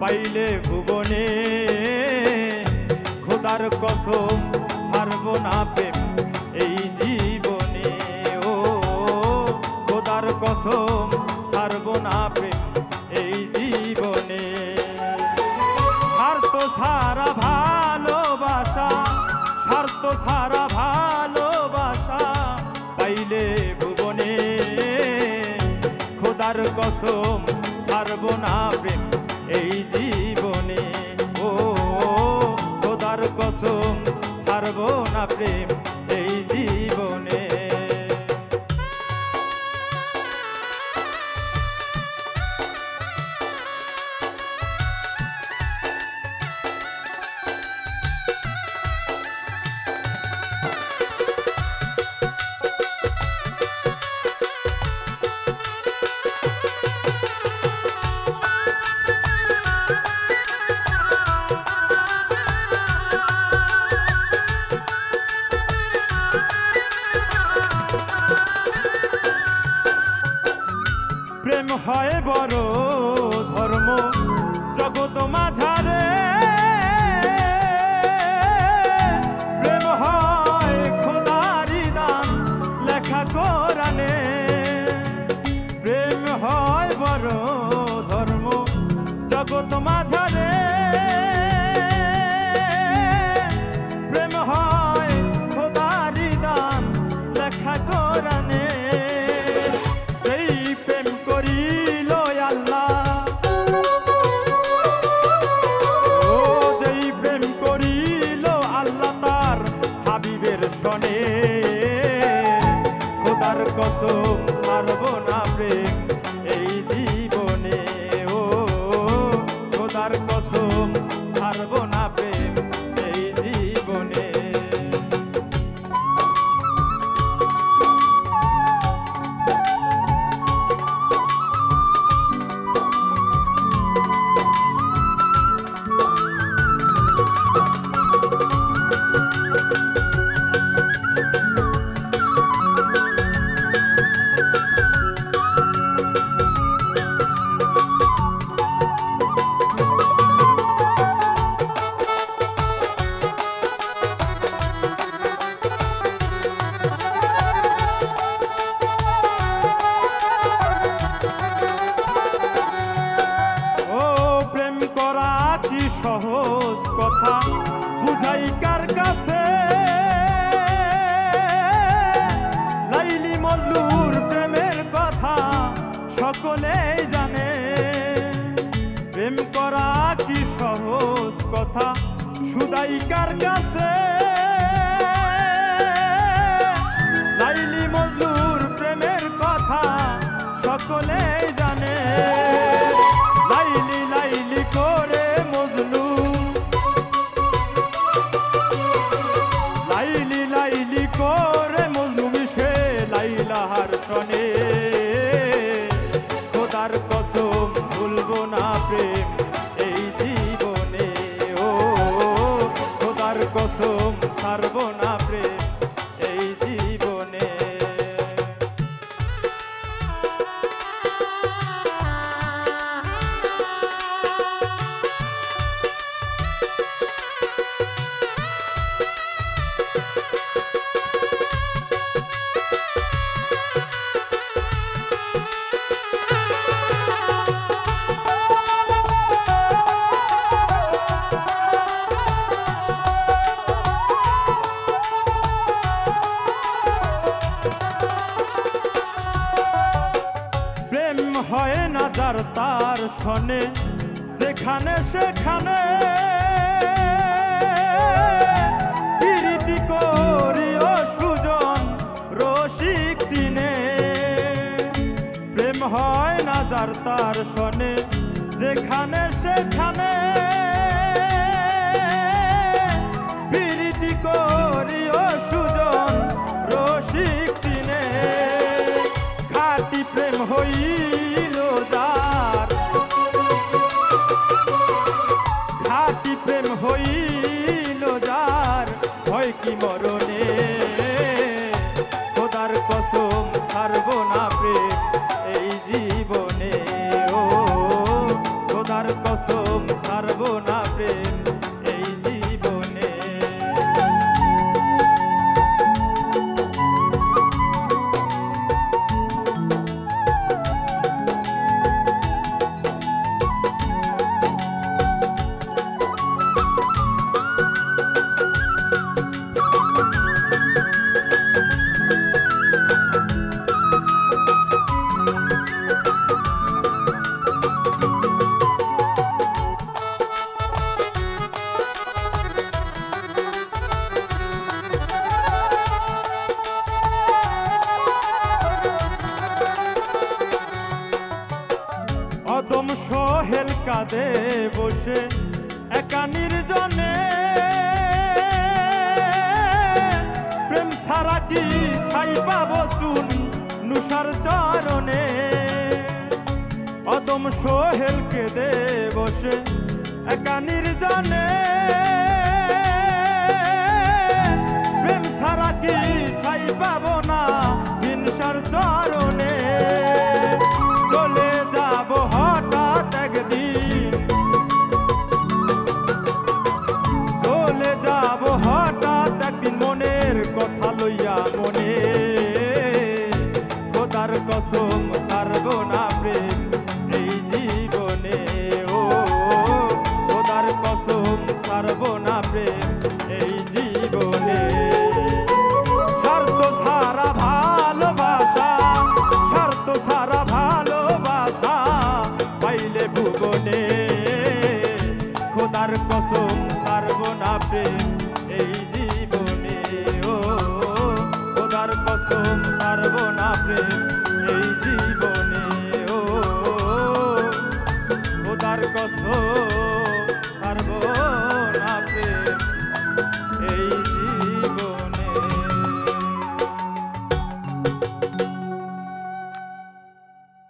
পাইলে ভুবনে খোদার কসম ছাড়ব না প্রেম এই জীবনে, ও খোদার কসম ছাড়ব না প্রেম এই জীবনে। স্বার্থ সারা ভালোবাসা, স্বার্থ সারা ভালোবাসা পাইলে ভুবনে খোদার কসম ছাড়ব না প্রেম এই জীবনে ও খোদার কসম ছাড়ব না প্রেম। এই প্রেম হয় বড় ধর্ম জগত মাঝারে। প্রেম হয় খোদারি দান লেখা কোরআনে লেখা কোরআনে করিল আল্লাহ। ও করিল আল্লাহ তার না প্রেম এই জীবনে। ও খোদার না প্রেম সুদাই কার কাছে? লাইলি মজলুর প্রেমের কথা সকলেই জানে। লাইলি কসম সারব না প্রেম। এই শনে যেখানে সেখানে। সুজন রসিক প্রেম হয় না যার তার সনে যেখানে সেখানে। প্রেম হইল যার হয় কি মরণে? কাঁদে বসে একা নির্জনে। প্রেম ছাড়া কি ঠাই পাবো চুন নুসার চরণে? অদম সোহেল কেঁদে বসে একা নির্জনে। প্রেম ছাড়া কি ঠাই পাবো না হিংসার চরণে প্রেম এই জীবনে। স্বার্থ সারা ভালোবাসা স্বার্থ সারা ভালোবাসা পাইলে ভুবনে। খোদার কসম, সারব না প্রেম এই জীবনে। ও, খোদার কসম, সারব না প্রেম এই জীবনে। ও, খোদার কসম।